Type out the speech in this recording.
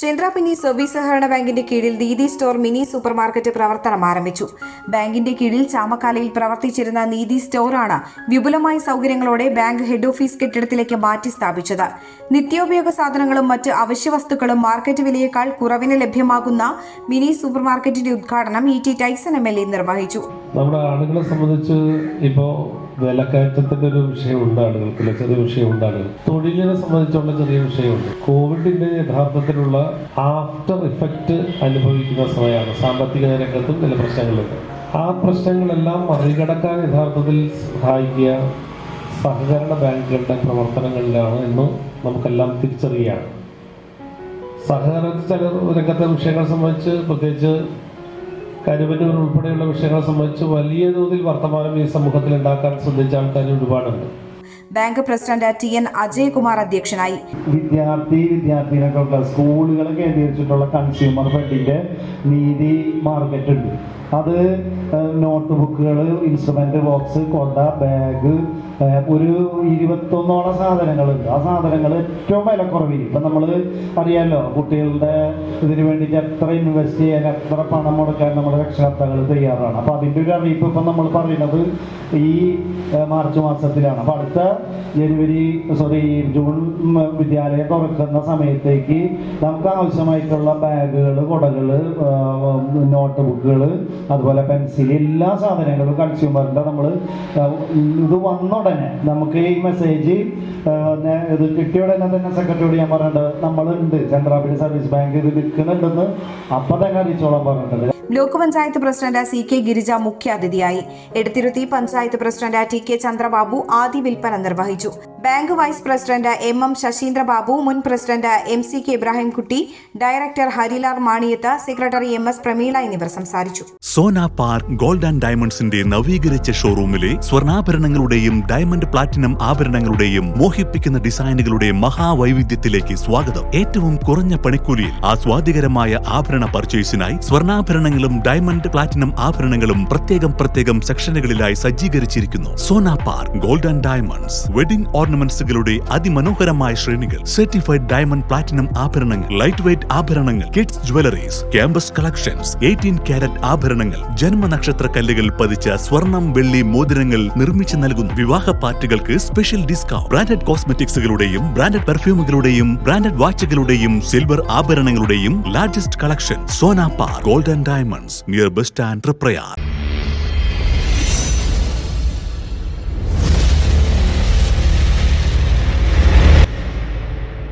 Chandrapinni service സഹകരണ ബാങ്കിന്റെ കീഴിൽ നീതി സ്റ്റോർ മിനി സൂപ്പർ മാർക്കറ്റ് പ്രവർത്തനം ആരംഭിച്ചു. ബാങ്കിന്റെ കീഴിൽ ചാമക്കാലയിൽ പ്രവർത്തിച്ചിരുന്ന നീതി സ്റ്റോറാണ് വിപുലമായ സൗകര്യങ്ങളോടെ ബാങ്ക് ഹെഡ് ഓഫീസ് കെട്ടിടത്തിലേക്ക് മാറ്റി സ്ഥാപിച്ചത്. നിത്യോപയോഗ സാധനങ്ങളും മറ്റ് അവശ്യ വസ്തുക്കളും മാർക്കറ്റ് വിലയേക്കാൾ കുറവിന് ലഭ്യമാകുന്ന മിനി സൂപ്പർ മാർക്കറ്റിന്റെ ഉദ്ഘാടനം E T Taison M L A നിർവഹിച്ചു. നമ്മുടെ ആളുകളെ സംബന്ധിച്ച് ഇപ്പോൾ വിലക്കയറ്റത്തിന്റെ ഒരു വിഷയമുണ്ട് ആളുകൾക്ക് ചെറിയ വിഷയമുണ്ട് ആളുകൾ തൊഴിലിനെ സംബന്ധിച്ചുള്ള ചെറിയ വിഷയമുണ്ട്. കോവിഡിന്റെ യഥാർത്ഥത്തിലുള്ള ആഫ്റ്റർ ഇഫക്റ്റ് അനുഭവിക്കുന്ന സമയമാണ് സാമ്പത്തിക രംഗത്തും ചില പ്രശ്നങ്ങളുണ്ട് ആ പ്രശ്നങ്ങളെല്ലാം മറികടക്കാൻ യഥാർത്ഥത്തിൽ സഹായിക്കുക സഹകരണ ബാങ്കുകളുടെ പ്രവർത്തനങ്ങളിലാണ് എന്ന് നമുക്കെല്ലാം തിരിച്ചറിയുകയാണ്. സഹകരണ രംഗത്തെ വിഷയങ്ങളെ സംബന്ധിച്ച് പ്രത്യേകിച്ച് കരുവന്നൂർ ഉൾപ്പെടെയുള്ള വിഷയങ്ങളെ സംബന്ധിച്ച് വലിയ തോതിൽ വർത്തമാനം ഈ സമൂഹത്തിൽ ഉണ്ടാക്കാൻ ശ്രദ്ധിച്ച ആൾക്കാർ ഒരുപാടുണ്ട്. Bank president T N Ajayakumar അധ്യക്ഷനായി. വിദ്യാർത്ഥി വിദ്യാർത്ഥിനികൾക്കുള്ള സ്കൂളുകളെ കേന്ദ്രീകരിച്ചിട്ടുള്ള കൺസ്യൂമർ ഫണ്ടിന്റെ നീതി മാർക്കറ്റ് ഉണ്ട്. അത് നോട്ട് ബുക്കുകൾ ഇൻസ്ട്രുമെന്റ് ബോക്സ് കൊട ബാഗ് ഒരു ഇരുപത്തൊന്നോളം സാധനങ്ങളുണ്ട്. ആ സാധനങ്ങൾ ഏറ്റവും വിലക്കുറവിൽ ഇപ്പം നമ്മൾ അറിയാലോ കുട്ടികളുടെ ഇതിന് വേണ്ടിയിട്ട് എത്ര ഇൻവെസ്റ്റ് ചെയ്യാൻ എത്ര പണം മുടക്കാൻ നമ്മുടെ രക്ഷകർത്താക്കൾ തയ്യാറാണ്. അപ്പോൾ അതിന്റെ ഒരു അറിയിപ്പ് ഇപ്പം നമ്മൾ പറയുന്നത് ഈ മാർച്ച് മാസത്തിലാണ്. അപ്പോൾ അടുത്ത ജനുവരി സോറി ജൂൺ വിദ്യാലയം തുറക്കുന്ന സമയത്തേക്ക് നമുക്ക് ആവശ്യമായിട്ടുള്ള ബാഗുകൾ കുടകൾ നോട്ട് ബുക്കുകൾ അതുപോലെ പെൻസിൽ എല്ലാ സാധനങ്ങളും കൺസ്യൂമറിന്റെ നമ്മൾ ഇത് വന്ന ഉടനെ നമുക്ക് ഈ മെസ്സേജ് ഇത് കിട്ടിയ ഉടനെ തന്നെ സെക്രട്ടറിയോട് ഞാൻ പറഞ്ഞിട്ടുണ്ട്. നമ്മളുണ്ട്. ചന്ദ്രാപിടി സർവീസ് ബാങ്ക് ഇത് വിൽക്കുന്നുണ്ടെന്ന് അപ്പം തന്നെ അറിയിച്ചോളാൻ പറഞ്ഞിട്ടുണ്ട്. Block panchayat president C K Girija മുഖ്യാതിഥിയായി. എടുത്തിരുത്തി panchayat president T K Chandrababu ആദ്യ വിൽപ്പന നിർവഹിച്ചു. Bank vice president M M Sasheendrababu മുൻ president M C K Ibrahimkutty director Harilal Maniyath secretary M S Prameela എന്നിവർ സംസാരിച്ചു. സോന പാർക്ക് ഗോൾഡ് ആൻഡ് ഡയമണ്ട്സിന്റെ നവീകരിച്ച ഷോറൂമിലെ സ്വർണാഭരണങ്ങളുടെയും ഡയമണ്ട് പ്ലാറ്റിനം ആഭരണങ്ങളുടെയും മോഹിപ്പിക്കുന്ന ഡിസൈനുകളുടെ മഹാവൈവിധ്യത്തിലേക്ക് സ്വാഗതം. ഏറ്റവും കുറഞ്ഞ പണിക്കൂലിയിൽ ആസ്വാദികരമായ ആഭരണ പർച്ചേസിനായി സ്വർണാഭരണങ്ങളും ഡയമണ്ട് പ്ലാറ്റിനം ആഭരണങ്ങളും പ്രത്യേകം പ്രത്യേകം സെക്ഷനുകളിലായി സജ്ജീകരിച്ചിരിക്കുന്നു. Sona park gold and diamonds. Wedding ഓർണമെന്റ്സുകളുടെ അതിമനോഹരമായ ശ്രേണികൾ സർട്ടിഫൈഡ് ഡയമണ്ട് പ്ലാറ്റിനം ആഭരണങ്ങൾ ലൈറ്റ് വെയ്റ്റ് ആഭരണങ്ങൾ kids jewelleries campus collections eighteen carat ആഭരണങ്ങൾ ജന്മനക്ഷത്ര കല്ലുകൾ പതിച്ച സ്വർണം വെള്ളി മോതിരങ്ങൾ നിർമ്മിച്ചു നൽകുന്നു. വിവാഹ പാർട്ടികൾക്ക് സ്പെഷ്യൽ ഡിസ്കൗണ്ട് ബ്രാൻഡഡ് കോസ്മെറ്റിക്സുകളുടെയും ബ്രാൻഡഡ് പെർഫ്യൂമുകളുടെയും ബ്രാൻഡഡ് വാച്ചുകളുടെയും silver ആഭരണങ്ങളുടെയും largest collection Sona park gold and diamonds near bus stand Prayar